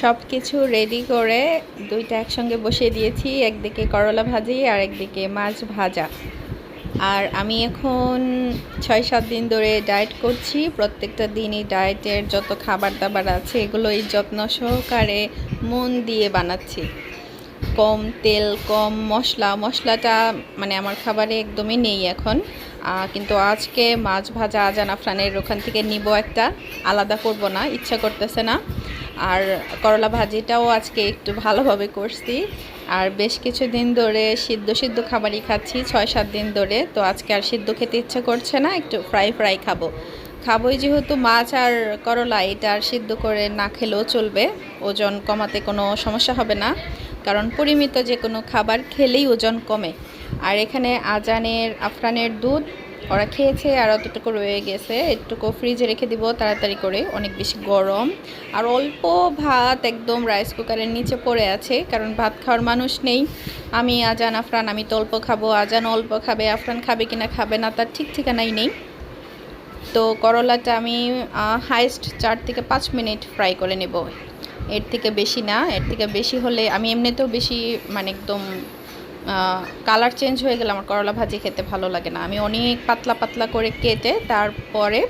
সব কিছু রেডি করে দুইটা একসঙ্গে বসিয়ে দিয়েছি, একদিকে করলা ভাজি আর একদিকে মাছ ভাজা। আর আমি এখন ছয় সাত দিন ধরে ডায়েট করছি, প্রত্যেকটা দিনই ডায়েটের যত খাবার দাবার আছে এগুলো এই যত্ন সহকারে মন দিয়ে বানাচ্ছি। কম তেল, কম মশলা, মশলাটা মানে আমার খাবারে একদমই নেই এখন। কিন্তু আজকে মাছ ভাজা আজান আফরানের ওখান থেকে নিব একটা। আলাদা করব না, ইচ্ছা করতেছে না। আর করলা ভাজিটাও আজকে একটু ভালোভাবে করছি। আর বেশ কিছু দিন ধরে সিদ্ধ সিদ্ধ খাবারই খাচ্ছি, ছয় সাত দিন ধরে। তো আজকে আর সিদ্ধ খেতে ইচ্ছা করছে না, একটু ফ্রাই ফ্রাই খাব। খাবোই যেহেতু মাছ আর করলা, এটা আর সিদ্ধ করে না খেলেও চলবে। ওজন কমাতে কোনো সমস্যা হবে না। কারণ পরিমিত যে কোনো খাবার খেলেই ওজন কমে। আর এখানে আজানের, আফরানের দুধ ওরা খেয়েছে আর অতটুকু রয়ে গেছে। একটুকু ফ্রিজে রেখে দিব তাড়াতাড়ি করে, অনেক বেশি গরম। আর অল্প ভাত একদম রাইস কুকারের নিচে পড়ে আছে, কারণ ভাত খাওয়ার মানুষ নেই। আমি আজান, আফরান, আমি তো অল্প খাব। আজান অল্প খাবে, আফরান খাবে কিনা খাবে না, তার ঠিক ঠিকানাই নেই। তো করলাটা আমি হাইস্ট চার থেকে পাঁচ মিনিট ফ্রাই করে নেব। এর থেকে বেশি না, এর থেকে বেশি হলে, আমি এমনিতেও বেশি মানে একদম কালার চেঞ্জ হয়ে গেলে আমার করলা ভাজি খেতে ভালো লাগে না। আমি অনেক পাতলা পাতলা করে কেটে তারপরে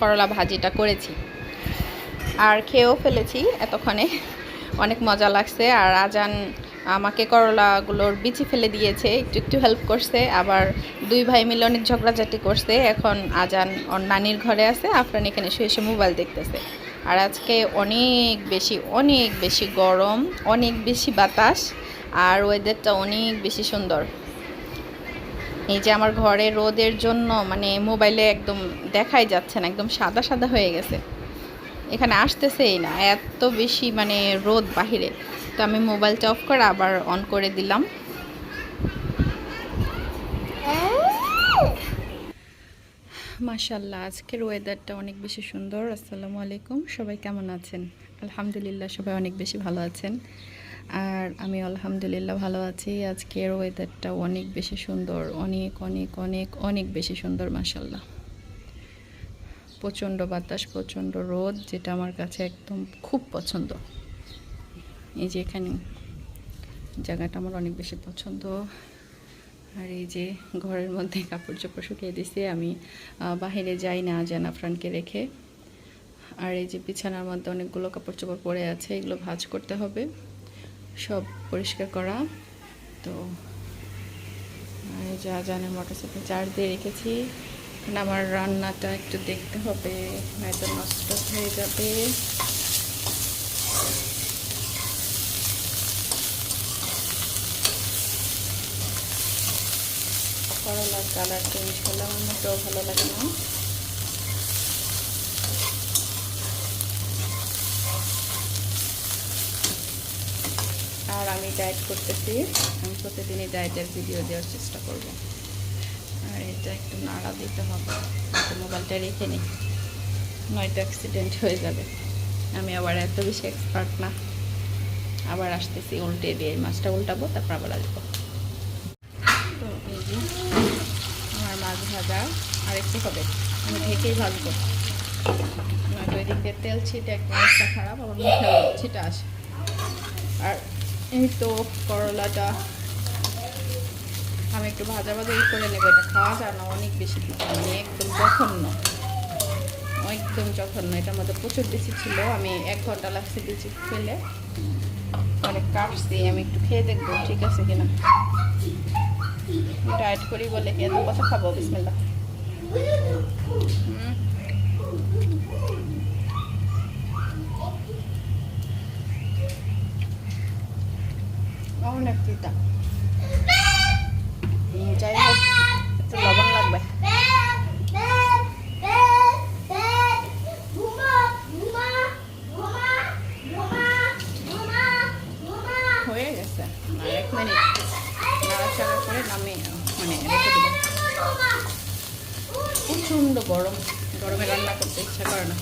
করলা ভাজিটা করেছি। আর খেয়েও ফেলেছি এতক্ষণে। অনেক মজা লাগছে। আর আজান আমাকে করলাগুলোর বিচি ফেলে দিয়েছে, একটু একটু হেল্প করছে। আবার দুই ভাই মিলে অনেক ঝগড়াঝাটি করছে। এখন আজান ওর নানির ঘরে আছে। আফরান এখানে শুয়ে শুয়ে মোবাইল দেখতেছে। আর আজকে অনেক বেশি অনেক বেশি গরম, অনেক বেশি বাতাস। আর ওয়েদারটা অনেক বেশি সুন্দর। এই যে আমার ঘরে রোদের জন্য মানে মোবাইলে একদম দেখাই যাচ্ছে না, একদম সাদা সাদা হয়ে গেছে। এখানে আসতেছেই না, এত বেশি মানে রোদ বাহিরে। তো আমি মোবাইলটা অফ করে আবার অন করে দিলাম। মাশাল্লাহ আজকের ওয়েদারটা অনেক বেশি সুন্দর। আসসালামু আলাইকুম, সবাই কেমন আছেন? আলহামদুলিল্লাহ, সবাই অনেক বেশি ভালো আছেন। আর আমি আলহামদুলিল্লাহ ভালো আছি। আজকের ওয়েদারটা অনেক বেশি সুন্দর, অনেক অনেক অনেক অনেক বেশি সুন্দর মাশাল্লাহ প্রচণ্ড বাতাস, প্রচণ্ড রোদ, যেটা আমার কাছে একদম খুব পছন্দ। এই যে এখানে জায়গাটা আমার অনেক বেশি পছন্দ। আর এই যে ঘরের মধ্যে কাপড় চোপড় শুকিয়ে দিছি, আমি বাহিরে যাই না জানা ফ্রানকে রেখে। আর এই যে বিছানার মধ্যে অনেকগুলো কাপড় চোপড় পরে আছে, এগুলো ভাঁজ করতে হবে। সব পরিষ্কার করা। তো যে আজানের মোটরসাইকেল চার্জ দিয়ে রেখেছি। এখন আমার রান্নাটা একটু দেখতে হবে, নয়তো নষ্ট হয়ে যাবে। করলার কালার চেঞ্জ করলে আমার মোটেও ভালো লাগে না আর আমি ডায়েট করতেছি। আমি প্রতিদিনই ডায়েটের ভিডিও দেওয়ার চেষ্টা করব। আর এটা একটু নাড়া দিতে হবে। মোবাইলটা রেখে নিই নয়তো অ্যাক্সিডেন্ট হয়ে যাবে। আমি আবার এত বেশি এক্সপার্ট না। আবার আসতেছি উল্টে দিয়ে। মাছটা উল্টাবো, তারপর আবার আসব। তো এই যে আমার মাছ ভাজা আর একটু হবে। আমি ঢেকেই ভাজবো। নয়তো ওই দিক দিয়ে তেল ছিটে অবস্থা খারাপ, আবার মুখে ছিটা আসে। আর এই তো করলাটা। আমি একটু ভাজা ভাজা ই করে নেব, এটা খাওয়া যায় না, অনেক বেশি মানে একদম জঘন্য। একদম জঘন্য, এটার মধ্যে প্রচুর বেশি ছিল, আমি এক ঘণ্টা লাগছে বেশি ফেলে। অনেক কাটছি, আমি একটু খেয়ে দেখব, ঠিক আছে কিনা। ডায়েট করি বলে এত কথা খাব বিসমিল্লা হুম। অনেক তিতা যাই হোক, একটু লবণ লাগবে। হয়ে গেছে। এক মিনিট নাড়াচাড়া করে নামে মানে রেখে দেবো। গরম। গরমে রান্না করতে ইচ্ছা করে না।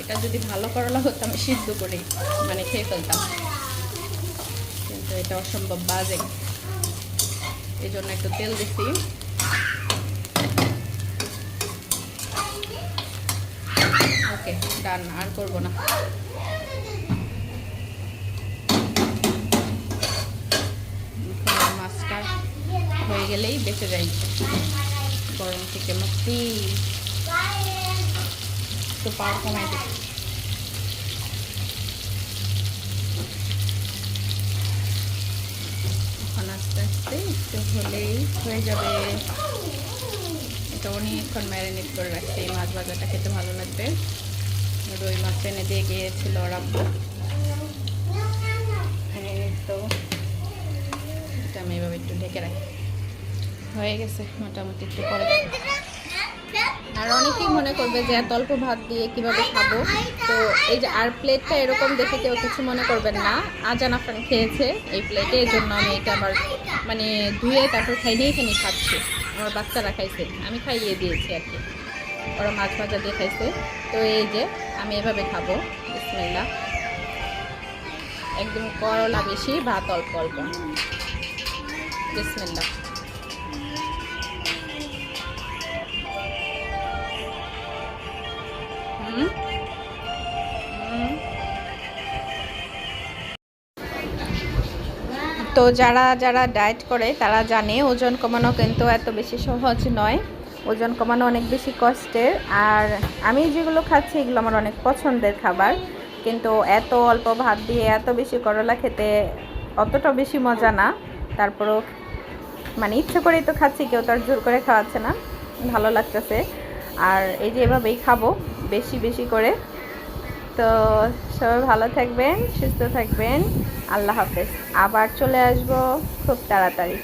এটা যদি ভালো করলা হতো, আমি সিদ্ধ করে মানে খেয়ে ফেলতাম। এটা অসম্ভব বাজে। এই জন্য একটু তেল দিচ্ছি ওকে, ডান, আর করব না। হয়ে গেলেই বেঁচে যাই গরম থেকে মুক্তি। তো পাওয়ার কমাই দিই এখন আস্তে আস্তে একটু হলেই হয়ে যাবে। এটা অনেকক্ষণ ম্যারিনেট করে রাখছে, এই মাছ ভাজাটা খেতে ভালো লাগবে। রুই মাছ এনে দিয়ে গিয়েছিল রাব্বু এই তো এটা আমি এভাবে একটু ঢেকে রাখি। হয়ে গেছে, মোটামুটি একটু পরে আর অনেকেই মনে করবে যে এত অল্প ভাত দিয়ে কীভাবে খাব। তো এই যে আর প্লেটটা এরকম দেখে কেউ কিছু মনে করবেন না। আজান আফরান খেয়েছে এই প্লেটে এই জন্য আমি এটা আবার মানে ধুয়ে তারপর খাই, নিয়ে এখানে খাচ্ছি। আমার বাচ্চারা খাইছে, আমি খাইয়ে দিয়েছি আর কি। ওরা মাছ ভাজা দিয়ে খাইছে। তো এই যে আমি এভাবে খাব। বিসমিল্লাহ। একদম করলা বেশি, ভাত অল্প অল্প। বিসমিল্লাহ। তো যারা যারা ডায়েট করে, তারা জানে ওজন কমানো কিন্তু এত বেশি সহজ নয়। ওজন কমানো অনেক বেশি কষ্টের। আর আমি যেগুলো খাচ্ছি, এগুলো আমার অনেক পছন্দের খাবার। কিন্তু এত অল্প ভাত দিয়ে এত বেশি করলা খেতে অতটা বেশি মজা না। তারপরও মানে ইচ্ছে করেই তো খাচ্ছি, কেউ তো আর জোর করে খাওয়াচ্ছে না। ভালো লাগতেছে। আর এই যে এভাবেই খাব। বেশি বেশি করে। তো সবাই ভালো থাকবেন, সুস্থ থাকবেন। আল্লাহ হাফেজ। আবার চলে আসব খুব তাড়াতাড়ি।